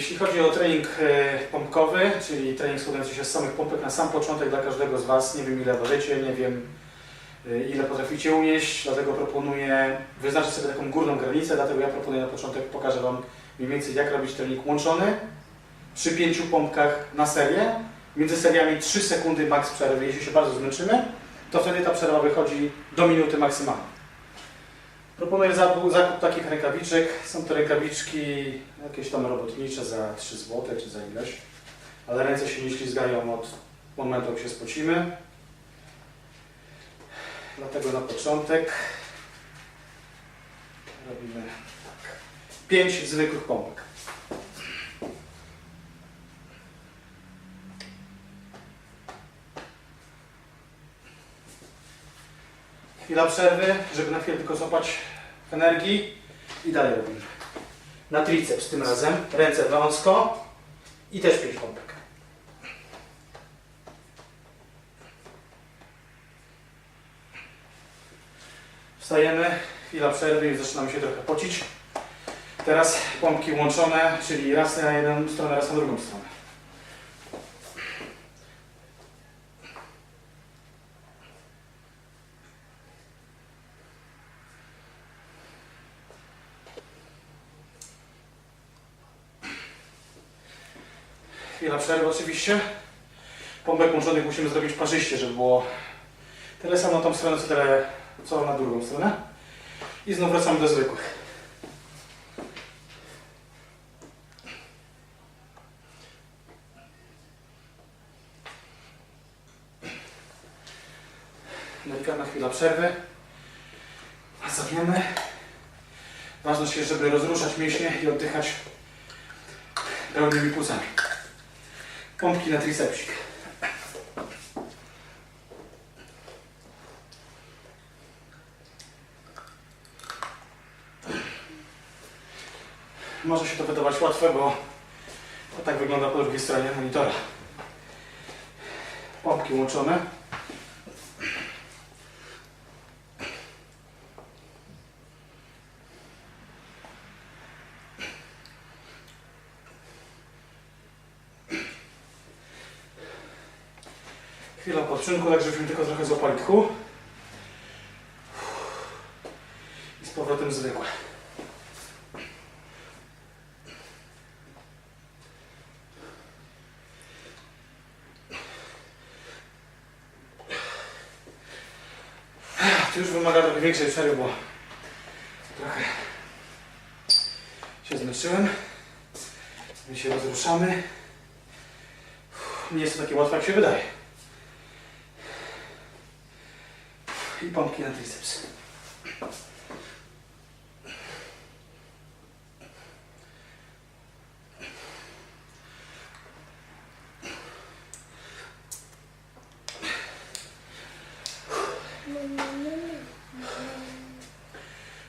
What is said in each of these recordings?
Jeśli chodzi o trening e, pompkowy, czyli trening składający się z samych pompek na sam początek dla każdego z Was, nie wiem ile ważycie, nie wiem e, ile potraficie unieść, dlatego proponuję wyznaczyć sobie taką górną granicę, dlatego ja proponuję na początek, pokażę Wam mniej więcej jak robić trening łączony przy pięciu pompkach na serię. Między seriami 3 sekundy maks przerwy. Jeśli się bardzo zmęczymy, to wtedy ta przerwa wychodzi do minuty maksymalnie. Proponuję zakup, takich rękawiczek. Są to rękawiczki jakieś tam robotnicze za 3 zł czy za ileś. Ale ręce się nie ślizgają od momentu, jak się spocimy. Dlatego na początek robimy tak. 5 zwykłych pompek. Chwila przerwy, żeby na chwilę tylko złapać energii i dalej robimy. Na triceps tym razem, ręce wąsko i też 5 pompek. Wstajemy, chwila przerwy i zaczynamy się trochę pocić. Teraz pompki łączone, czyli raz na jedną stronę, raz na drugą stronę. Chwila przerwy oczywiście. Pompek łączonych musimy zrobić parzyście, żeby było tyle samo na tą stronę, co, tyle, co na drugą stronę. I znów wracamy do zwykłych. Delikatna chwila przerwy. Zamiemy. Ważne jest, żeby rozruszać mięśnie i oddychać pełnymi płucami. Pompki na tricepsik. Może się to wydawać łatwe, bo to tak wygląda po drugiej stronie monitora. Pompki łączone. Chwila odpoczynku, tak żebyśmy tylko trochę złapali tchu. I z powrotem zwykłe. To już wymaga trochę większej przerwy, bo trochę się zmęczyłem. My się rozruszamy. Nie jest to takie łatwe, jak się wydaje. I pompki na triceps.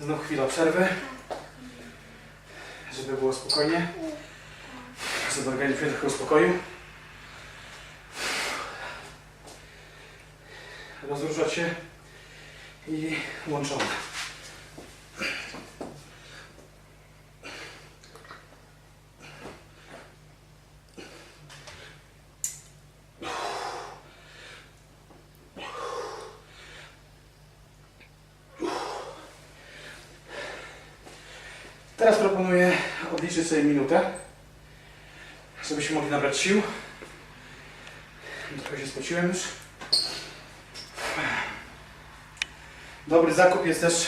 Znów chwila przerwy, żeby było spokojnie, żeby organizm się trochę uspokoił. Rozruszać się i łączone. Teraz proponuję odliczyć sobie minutę, żebyśmy mogli nabrać sił. Trochę się spociłem już. Dobry zakup jest też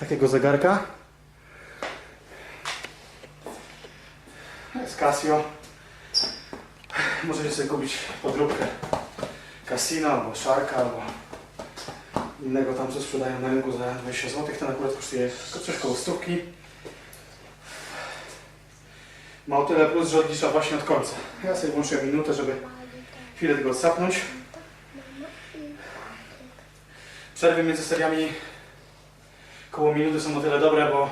takiego zegarka. Jest Casio. Możecie sobie kupić podróbkę Casino albo Sharka albo innego tam, co sprzedają na rynku za 20 zł. Ten akurat kosztuje coś koło stówki. Ma o tyle plus, że odlicza właśnie od końca. Ja sobie włączyłem minutę, żeby chwilę tego odsapnąć. Przerwy między seriami koło minuty są o tyle dobre, bo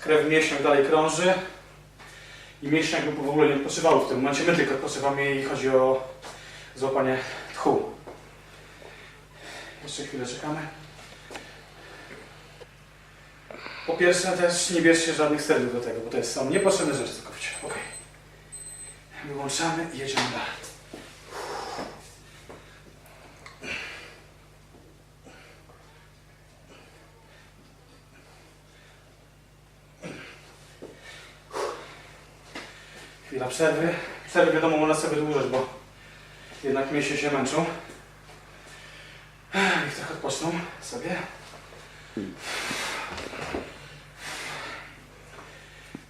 krew w mięśniach dalej krąży i mięśnie jakby w ogóle nie odpoczywały w tym momencie. My tylko odpoczywamy i chodzi o złapanie tchu. Jeszcze chwilę czekamy. Po pierwsze też nie bierzcie żadnych sterydów do tego, bo to jest, są niepotrzebne rzeczy całkowicie. Ok. Wyłączamy i jedziemy dalej. Chwila przerwy. Przerwy wiadomo można sobie wydłużać, bo jednak mięśnie się męczą. Niech trochę odpoczną sobie.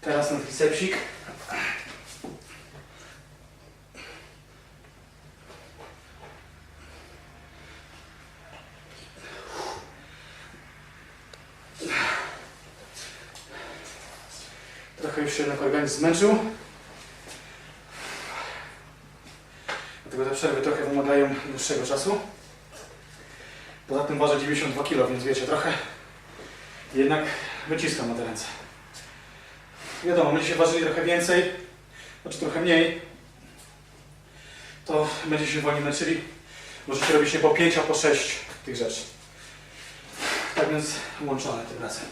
Teraz na tricepsik. Trochę już się jednak organizm zmęczył. Dlatego te przerwy trochę wymagają dłuższego czasu. Poza tym waży 92 kg, więc wiecie, trochę jednak wyciskam na te ręce. Wiadomo, będziecie ważyli trochę więcej, znaczy trochę mniej, to będziecie się wolniej męczyli. Możecie robić nie po 5, a po 6 tych rzeczy. Tak więc łączone tym razem.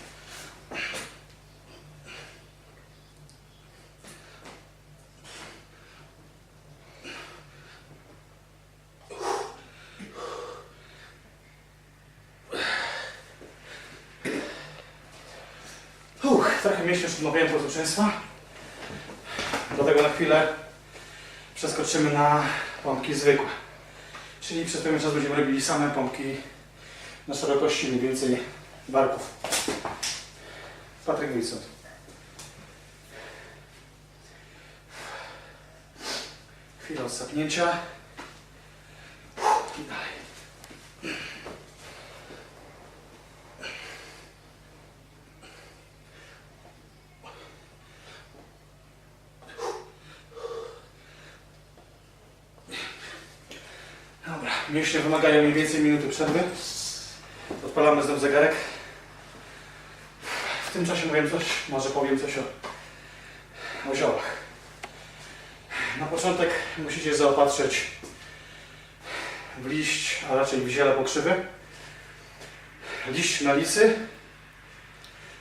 Trochę już odmawiałem posłuszeństwa. Dlatego na chwilę przeskoczymy na pompki zwykłe. Czyli przez pewien czas będziemy robili same pompki na szerokości mniej więcej barków. Patryk Wilson. Chwila odsapnięcia. I dalej. Dobra, mięśnie wymagają mniej więcej minuty przerwy. Odpalamy znowu zegarek. W tym czasie powiem coś, może powiem coś o, o ziołach. Na początek musicie zaopatrzyć w liść, a raczej w ziele pokrzywy. Liść melisy.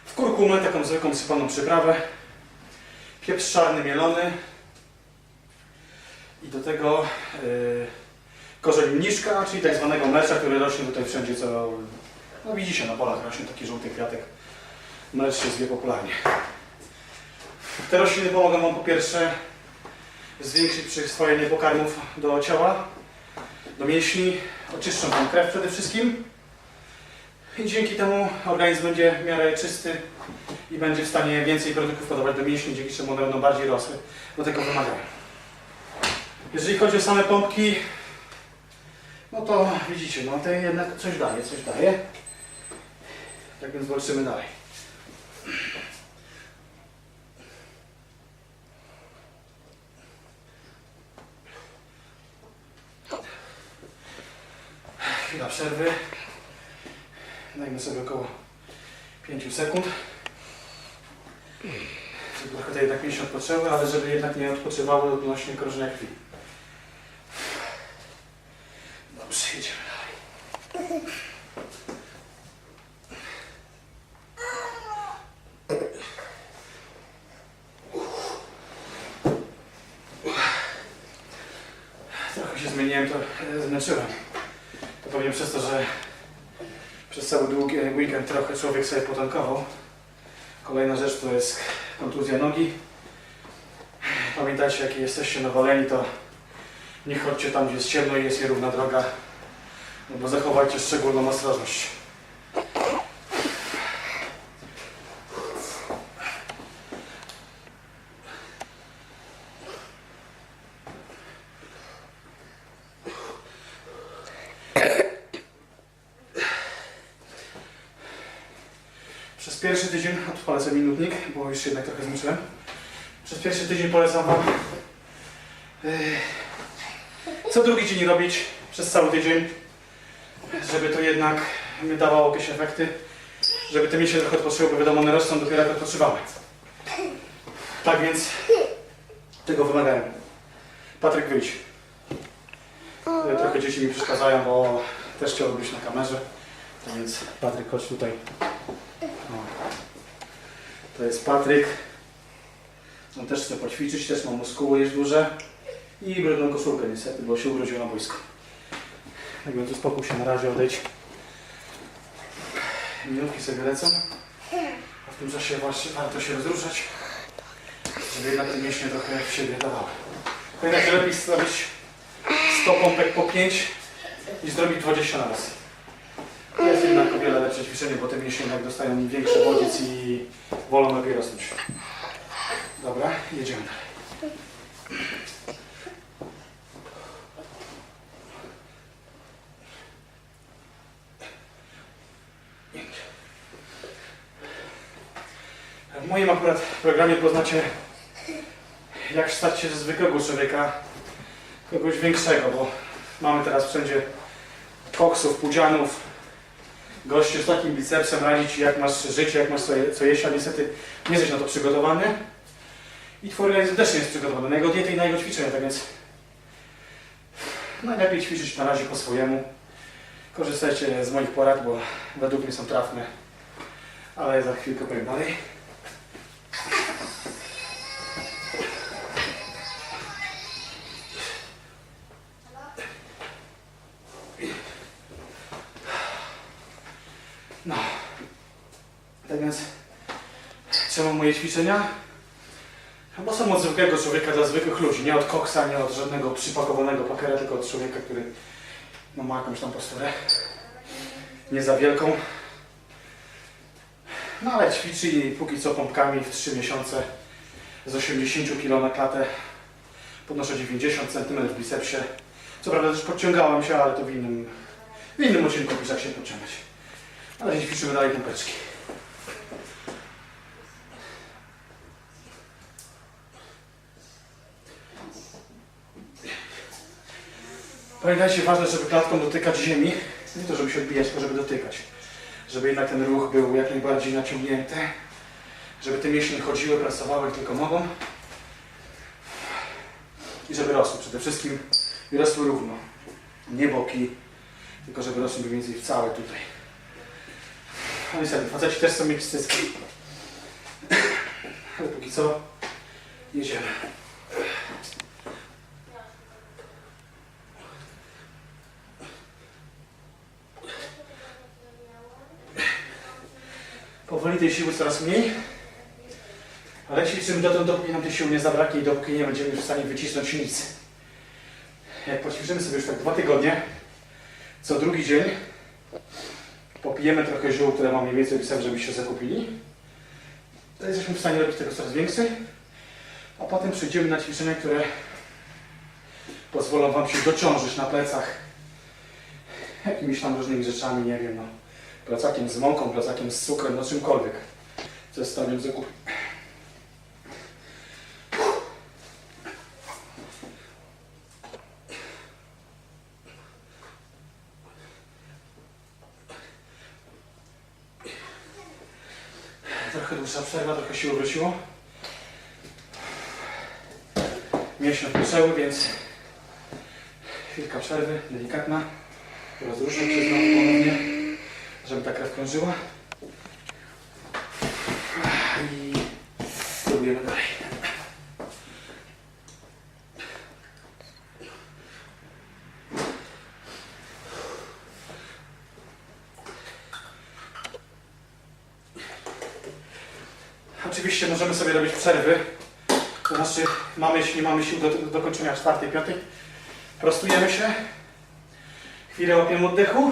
W kurkumę taką zwykłą sypaną przyprawę. Pieprz czarny mielony. I do tego yy, korzeń mniszka, czyli tak zwanego mlecza, który rośnie tutaj wszędzie, co no widzicie na polach, rośnie taki żółty kwiatek. Mlecz się zwie popularnie. Te rośliny pomogą Wam po pierwsze zwiększyć przyswojenie pokarmów do ciała, do mięśni, oczyszczą Wam krew przede wszystkim i dzięki temu organizm będzie w miarę czysty i będzie w stanie więcej produktów podawać do mięśni, dzięki czemu one będą bardziej rosły. Do tego wymagają. Jeżeli chodzi o same pompki, no to widzicie, no to jednak coś daje, coś daje. Tak więc walczymy dalej. Chwila przerwy. Dajmy sobie około 5 sekund. Żeby trochę te jednak mięśnie odpoczęły, ale żeby jednak nie odpoczywały odnośnie krążenia krwi. Dobrze, jedziemy dalej. Trochę się zmieniłem, to e, zmęczyłem. To pewnie przez to, że przez cały długi weekend trochę człowiek sobie potankował. Kolejna rzecz to jest kontuzja nogi. Pamiętajcie, jak jesteście nawaleni, to nie chodźcie tam, gdzie jest ciemno i jest nierówna droga, bo zachowajcie szczególną ostrożność. Przez pierwszy tydzień, odpalę sobie minutnik, bo już się jednak trochę zmęczyłem. Przez pierwszy tydzień polecam Wam yy, co drugi dzień robić przez cały tydzień, żeby to jednak mi dawało jakieś efekty, żeby te mięśnie trochę odpoczyły, bo wiadomo, one rosną dopiero jak odpoczywamy. Tak więc tego wymagają. Patryk, wyjdź. Yy, Trochę dzieci mi przeszkadzają, bo też chciałbym być na kamerze. Tak więc Patryk, chodź tutaj. O. To jest Patryk. On też chce poćwiczyć, też ma muskuły już duże. I brudną koszulkę niestety, bo się urodził na boisku. Tak więc uspokój się na razie, odejdź. Minutki sobie lecą. A w tym czasie właśnie warto się rozruszać, żeby jednak te mięśnie trochę w siebie dawały. Pamiętajcie, lepiej zrobić 100 pompek po 5 niż zrobić 20 na raz. Jest jednak o wiele lepsze ćwiczenie, bo te mięśnie jednak dostają większy bodziec i wolą lepiej rosnąć. Dobra, jedziemy dalej. W moim akurat programie poznacie, jak stać się ze zwykłego człowieka kogoś większego, bo mamy teraz wszędzie koksów, pudzianów, gościu z takim bicepsem radzi ci, jak masz życie, jak masz co, je- co jeść, a niestety nie jesteś na to przygotowany i twój organizm też nie jest przygotowany na jego dietę i na jego ćwiczenia, tak więc najlepiej ćwiczyć na razie po swojemu. Korzystajcie z moich porad, bo według mnie są trafne, ale za chwilkę powiem dalej. Moje ćwiczenia? Bo są od zwykłego człowieka dla zwykłych ludzi. Nie od koksa, nie od żadnego przypakowanego pakera, tylko od człowieka, który no, ma jakąś tam posturę. Nie za wielką. No ale ćwiczy i póki co pompkami w 3 miesiące z 80 kg na klatę podnoszę 90 cm w bicepsie. Co prawda też podciągałem się, ale to w innym, w innym odcinku piszę, się podciągać. Ale dziś ćwiczymy dalej pompeczki. Pamiętajcie, ważne, żeby klatką dotykać ziemi. Nie to, żeby się odbijać, tylko żeby dotykać. Żeby jednak ten ruch był jak najbardziej naciągnięty. Żeby te mięśnie chodziły, pracowały tylko mogą. I żeby rosły przede wszystkim. I rosły równo. Nie boki, tylko żeby rosły mniej więcej w całe tutaj. No niestety, faceci też są mieć cycki. Ale póki co jedziemy. Powoli tej siły coraz mniej. Ale ćwiczymy dotąd, dopóki nam tej siły nie zabraknie i dopóki nie będziemy już w stanie wycisnąć nic. Jak poćwiczymy sobie już tak dwa tygodnie, co drugi dzień popijemy trochę ziół, które mam mniej więcej opisane, żebyście zakupili, to jesteśmy w stanie robić tego coraz więcej, a potem przejdziemy na ćwiczenia, które pozwolą Wam się dociążyć na plecach jakimiś tam różnymi rzeczami, nie wiem, no, plecakiem z mąką, plecakiem z cukrem, no czymkolwiek, stanie zakupić. Trochę dłuższa przerwa, trochę siły wróciło. Mięśnie odpoczęły, więc chwilka przerwy, delikatna. Rozruszam się znowu ponownie, żeby ta krew krążyła. I spróbujemy dalej. Oczywiście możemy sobie robić przerwy. To znaczy, mamy, jeśli nie mamy sił do, do kończenia czwartej, piątej, prostujemy się, chwilę łapiemy oddechu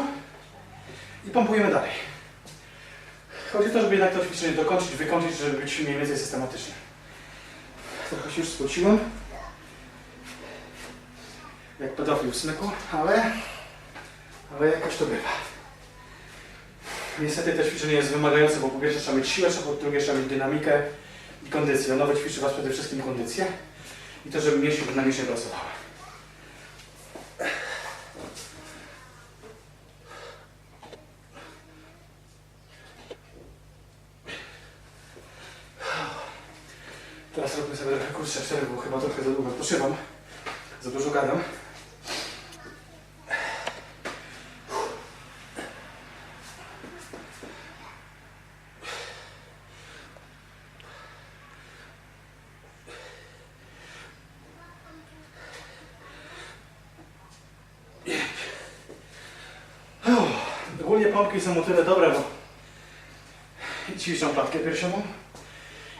i pompujemy dalej. Chodzi o to, żeby jednak to ćwiczenie dokończyć, wykończyć, żeby być mniej więcej systematyczny. Trochę się już spociłem. Jak pedofil w smyku, ale, ale jakoś to bywa. Niestety to ćwiczenie jest wymagające, bo po pierwsze trzeba mieć siłę, po drugie trzeba mieć dynamikę i kondycję. Nowe ćwiczy Was przede wszystkim kondycję i to, żeby mięśnie dynamicznie pracowały. Teraz robię sobie trochę kurczę cztery, bo chyba trochę za długo odpoczywam. Za dużo gadam. Ogólnie pompki są o tyle dobre, bo ćwiczą klatkę piersiową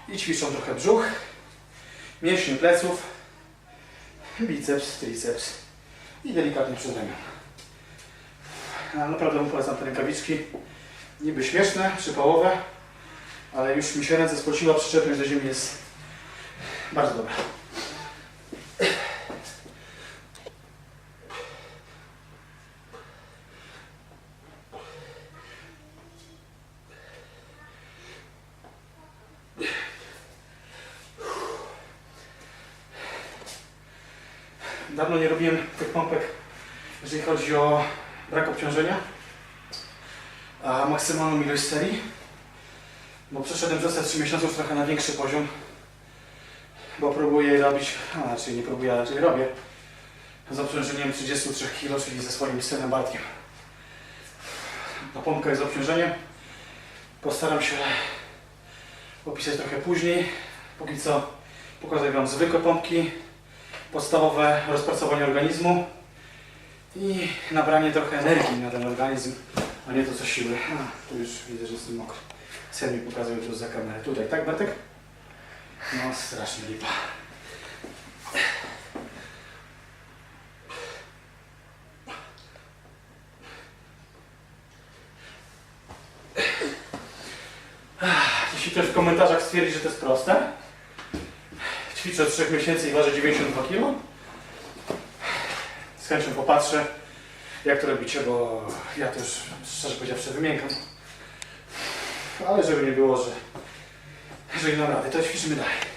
i ćwiczą trochę brzuch mięśnie pleców, biceps, triceps i delikatnie przed ramion. A naprawdę mu polecam te rękawiczki. Niby śmieszne, przypałowe, ale już mi się ręce spociła, przyczepność do ziemi jest bardzo dobra. Dawno nie robiłem tych pompek, jeżeli chodzi o brak obciążenia, a maksymalną ilość serii, bo przeszedłem przez te 3 miesiące już trochę na większy poziom, bo próbuję robić, a raczej nie próbuję, a raczej robię, z obciążeniem 33 kg, czyli ze swoim synem Bartkiem. Ta pompka jest obciążeniem, postaram się opisać trochę później, póki co pokazuję Wam zwykłe pompki, podstawowe rozpracowanie organizmu i nabranie trochę energii na ten organizm, a nie to co siły. A, tu już widzę, że jestem mokry. Sen mi pokazuje tu za kamerę. Tutaj, tak Bartek? No strasznie lipa. Jeśli ktoś w komentarzach stwierdzi, że to jest proste, ćwiczę od 3 miesięcy i ważę 92 kg. Z chęcią popatrzę, jak to robicie, bo ja też szczerze powiedziawszy wymiękam. Ale żeby nie było, że, że nie dam rady, to ćwiczymy dalej.